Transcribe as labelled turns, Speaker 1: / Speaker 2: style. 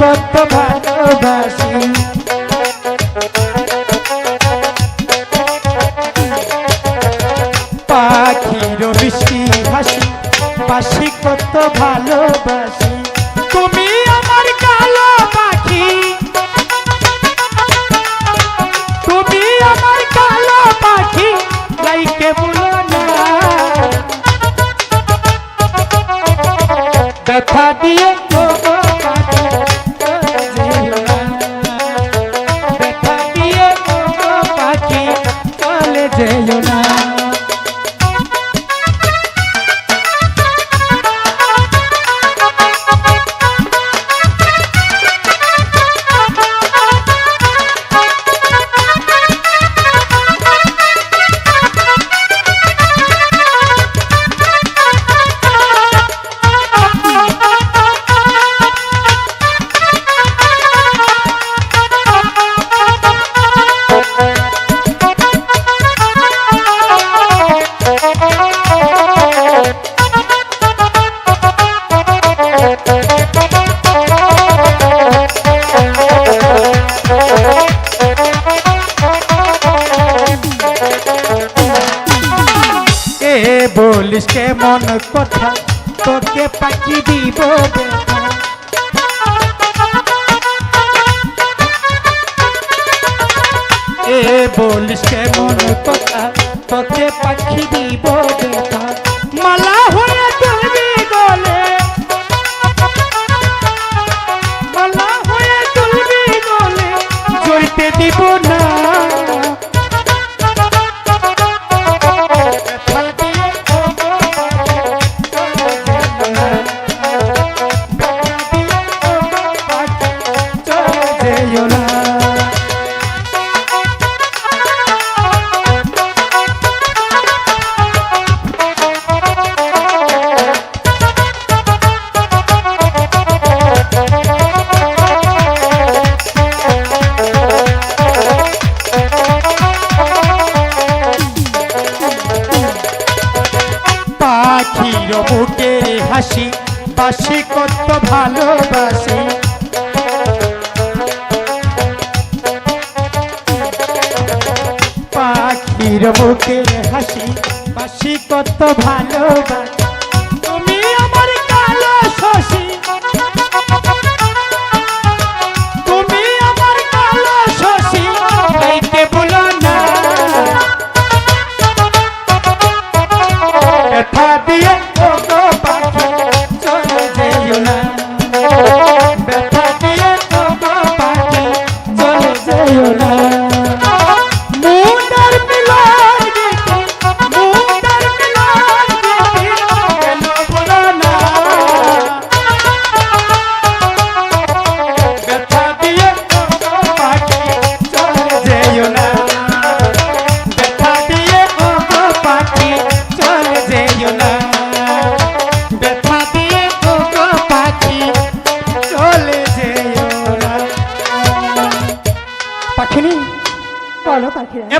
Speaker 1: কত ভালোবাসি পাখির মিষ্টি হাসি বাসি কত ভালোবাসি। আমার বলিস কেমন কথা তোকে পাখি দিব দেখা এ বলিস কেমন কথা তোকে পাখি বাসি কত ভালোবাসি। পাখির মুখে হাসি বাসি কত ভালোবাসি।